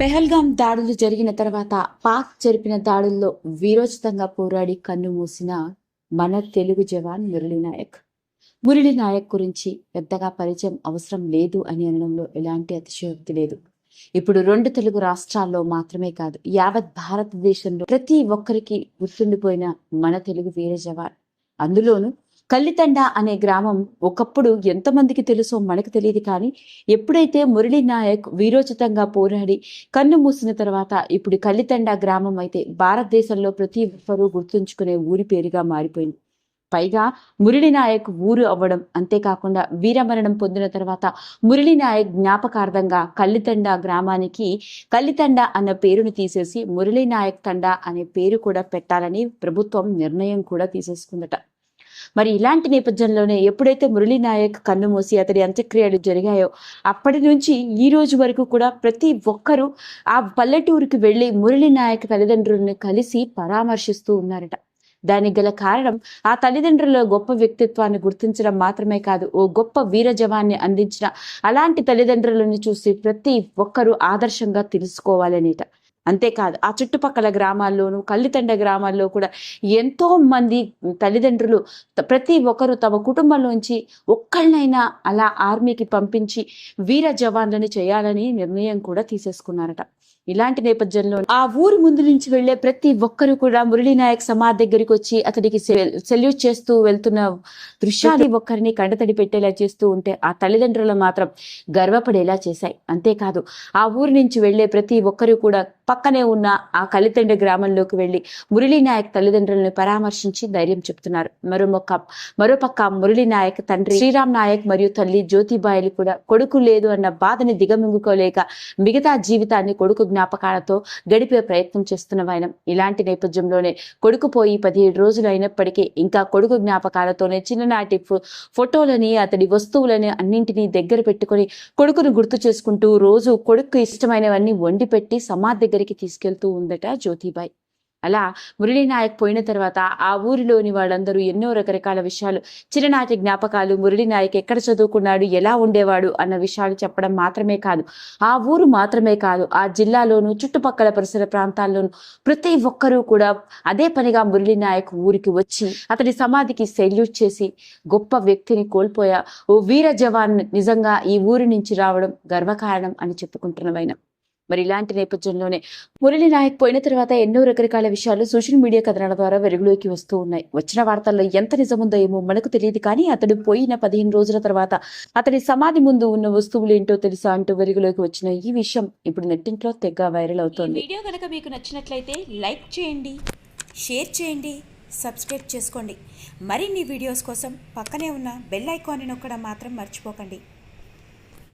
పెహల్గాం దాడులు జరిగిన తర్వాత పాక్ జరిపిన దాడుల్లో వీరోచితంగా పోరాడి కన్ను మూసిన మన తెలుగు జవాన్ మురళీనాయక్ నాయక్. నాయక్ గురించి పెద్దగా పరిచయం అవసరం లేదు అని అనడంలో ఎలాంటి అతిశయోక్తి లేదు. ఇప్పుడు రెండు తెలుగు రాష్ట్రాల్లో మాత్రమే కాదు యావత్ భారతదేశంలో ప్రతి ఒక్కరికి గుర్తుండిపోయిన మన తెలుగు వీర జవాన్. అందులోనూ కల్లితండ అనే గ్రామం ఒకప్పుడు ఎంతమందికి తెలుసో మనకు తెలియదు కానీ ఎప్పుడైతే మురళీ నాయక్ వీరోచితంగా పోరాడి కన్ను మూసిన తర్వాత ఇప్పుడు కల్లితండ గ్రామం అయితే భారతదేశంలో ప్రతి ఒక్కరూ గుర్తుంచుకునే ఊరి పేరుగా మారిపోయింది. పైగా మురళీ నాయక్ ఊరు అవ్వడం అంతేకాకుండా వీరమరణం పొందిన తర్వాత మురళీ నాయక్ జ్ఞాపకార్థంగా కల్లితండ గ్రామానికి కల్లితండ అన్న పేరును తీసేసి మురళీ నాయక్ తండ అనే పేరు కూడా పెట్టాలని ప్రభుత్వం నిర్ణయం కూడా తీసేసుకుందట. మరి ఇలాంటి నేపథ్యంలోనే ఎప్పుడైతే మురళీ నాయక్ కన్ను మూసి అతడి అంత్యక్రియలు జరిగాయో అప్పటి నుంచి ఈ రోజు వరకు కూడా ప్రతి ఒక్కరూ ఆ పల్లెటూరుకి వెళ్ళి మురళీ నాయక్ తల్లిదండ్రులను కలిసి పరామర్శిస్తూ ఉన్నారట. దానికి గల కారణం ఆ తల్లిదండ్రుల గొప్ప వ్యక్తిత్వాన్ని గుర్తించడం మాత్రమే కాదు ఓ గొప్ప వీర జవాన్ని అందించిన అలాంటి తల్లిదండ్రులను చూసి ప్రతి ఒక్కరూ ఆదర్శంగా తెలుసుకోవాలనేట. అంతేకాదు ఆ చుట్టుపక్కల గ్రామాల్లోనూ కల్లితండ గ్రామాల్లో కూడా ఎంతో మంది తల్లిదండ్రులు ప్రతి ఒక్కరు తమ కుటుంబంలోంచి ఒక్కళ్ళనైనా అలా ఆర్మీకి పంపించి వీర జవాన్లను చేయాలని నిర్ణయం కూడా తీసేసుకున్నారట. ఇలాంటి నేపథ్యంలో ఆ ఊరు ముందు నుంచి వెళ్ళే ప్రతి ఒక్కరు కూడా మురళీనాయక్ సమాధి దగ్గరికి వచ్చి అతడికి సెల్యూట్ చేస్తూ వెళ్తున్న దృశ్యాలు ఒక్కరిని కండతడి పెట్టేలా చేస్తూ ఉంటే ఆ తల్లిదండ్రులు మాత్రం గర్వపడేలా చేశాయి. అంతేకాదు ఆ ఊరు నుంచి వెళ్ళే ప్రతి ఒక్కరు కూడా పక్కనే ఉన్న ఆ కలితండ గ్రామంలోకి వెళ్ళి మురళీ నాయక్ తల్లిదండ్రులను పరామర్శించి ధైర్యం చెప్తున్నారు. మరోమొక్క మరోపక్క మురళీ నాయక్ తండ్రి శ్రీరామ్ నాయక్ మరియు తల్లి జ్యోతిబాయిలు కూడా కొడుకు లేదు అన్న బాధని దిగమింగుకోలేక మిగతా జీవితాన్ని కొడుకు జ్ఞాపకాలతో గడిపే ప్రయత్నం చేస్తున్న వైనం. ఇలాంటి నేపథ్యంలోనే కొడుకు పోయి పదిహేడు రోజులు అయినప్పటికీ ఇంకా కొడుకు జ్ఞాపకాలతోనే చిన్ననాటి ఫోటోలని అతడి వస్తువులని అన్నింటినీ దగ్గర పెట్టుకొని కొడుకును గుర్తు చేసుకుంటూ రోజు కొడుకు ఇష్టమైనవన్నీ వండి పెట్టి సమాధి దగ్గరికి తీసుకెళ్తూ ఉందట జ్యోతిబాయ్. అలా మురళీ నాయక్ పోయిన తర్వాత ఆ ఊరిలోని వాళ్ళందరూ ఎన్నో రకరకాల విషయాలు చిన్ననాటి జ్ఞాపకాలు మురళీ నాయక్ ఎక్కడ చదువుకున్నాడు ఎలా ఉండేవాడు అన్న విషయాలు చెప్పడం మాత్రమే కాదు. ఆ ఊరు మాత్రమే కాదు ఆ జిల్లాలోను చుట్టుపక్కల పరిసర ప్రాంతాల్లోనూ ప్రతి ఒక్కరూ కూడా అదే పనిగా మురళీ నాయక్ ఊరికి వచ్చి అతడి సమాధికి సెల్యూట్ చేసి గొప్ప వ్యక్తిని కోల్పోయా. ఓ వీర జవాన్ నిజంగా ఈ ఊరి నుంచి రావడం గర్వకారణం అని చెప్పుకుంటున్నవైనా మరి ఇలాంటి నేపథ్యంలోనే మురళీ నాయక్ పోయిన తర్వాత ఎన్నో రకరకాల విషయాలు సోషల్ మీడియా కథనాల ద్వారా వెలుగులోకి వస్తూ ఉన్నాయి. వచ్చిన వార్తల్లో ఎంత నిజముందో ఏమో మనకు తెలియదు కానీ అతడు పోయిన పదిహేను రోజుల తర్వాత అతడి సమాధి ముందు ఉన్న వస్తువులు ఏంటో తెలుసా అంటూ వెలుగులోకి వచ్చిన ఈ విషయం ఇప్పుడు నెట్టింట్లో తెగ వైరల్ అవుతోంది. వీడియో కనుక మీకు నచ్చినట్లయితే లైక్ చేయండి షేర్ చేయండి సబ్స్క్రైబ్ చేసుకోండి. మరిన్ని వీడియోస్ కోసం పక్కనే ఉన్న బెల్ ఐకాన్ని నొక్కడం మాత్రం మర్చిపోకండి.